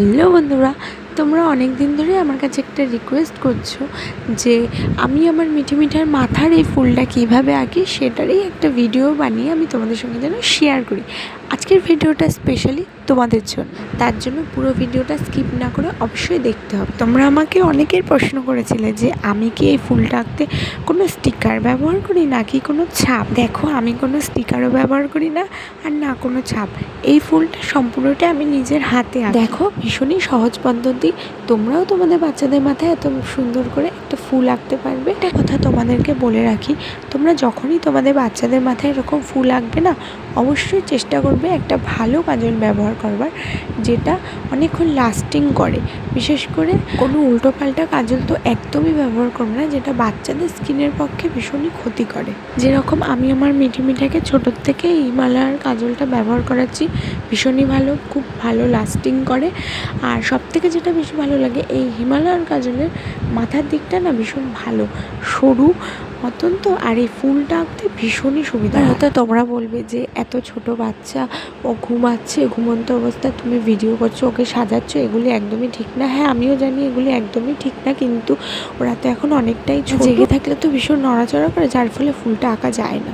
Hello বন্ধুরা, তোমরা অনেক দিন ধরে আমার কাছে একটা রিকোয়েস্ট করছ যে আমি আমার মিঠে মিঠার মাথার এই ফুলটা কীভাবে আঁকি সেটারই একটা ভিডিও বানিয়ে আমি তোমাদের সঙ্গে যেন শেয়ার করি। আজকের ভিডিওটা স্পেশালি তোমাদের জন্য। তার জন্য পুরো ভিডিওটা স্কিপ না করে অবশ্যই দেখতে হবে। তোমরা আমাকে অনেকের প্রশ্ন করেছিলে যে, আমি কি এই ফুলটা আঁকতে কোনো স্টিকার ব্যবহার করি নাকি কোনো ছাপ? দেখো, আমি কোনো স্টিকারও ব্যবহার করি না আর না কোনো ছাপ। এই ফুলটা সম্পূর্ণটা আমি নিজের হাতে। দেখো, ভীষণই সহজ পদ্ধতি। তোমরাও তোমাদের বাচ্চাদের মাথায় এত সুন্দর করে একটা ফুল আঁকতে পারবে। একটা কথা তোমাদেরকে বলে রাখি, তোমরা যখনই তোমাদের বাচ্চাদের মাথায় এরকম ফুল আঁকবে না, অবশ্যই চেষ্টা করবে একটা ভালো কাজল ব্যবহার করবার, যেটা অনেকক্ষণ লাস্টিং করে। বিশেষ করে কোনো উল্টোপাল্টা কাজল তো একদমই ব্যবহার করবে না, যেটা বাচ্চাদের স্কিনের পক্ষে ভীষণই ক্ষতি করে। যেরকম আমি আমার মিঠি মিঠাকে ছোটোর থেকে হিমালয়ার কাজলটা ব্যবহার করাচ্ছি, ভীষণই ভালো, খুব ভালো লাস্টিং করে। আর সব থেকে যেটা বেশি ভালো লাগে, এই হিমালয়ার কাজলের মাথার দিকটা না ভীষণ ভালো, সরু মতন তো আর এই ফুলটা আঁকতে ভীষণই সুবিধা হয়তো তোমরা বলবে যে এত ছোট বাচ্চা ও ঘুমাচ্ছে ঘুমন্ত অবস্থায় তুমি ভিডিও করছ ওকে সাজাচ্ছ এগুলি একদমই ঠিক না। হ্যাঁ আমিও জানি এগুলি একদমই ঠিক না কিন্তু ওরা তো এখন অনেকটাই জেগে থাকলে তো ভীষণ নড়াচড়া করে যার ফলে ফুলটা আঁকা যায় না।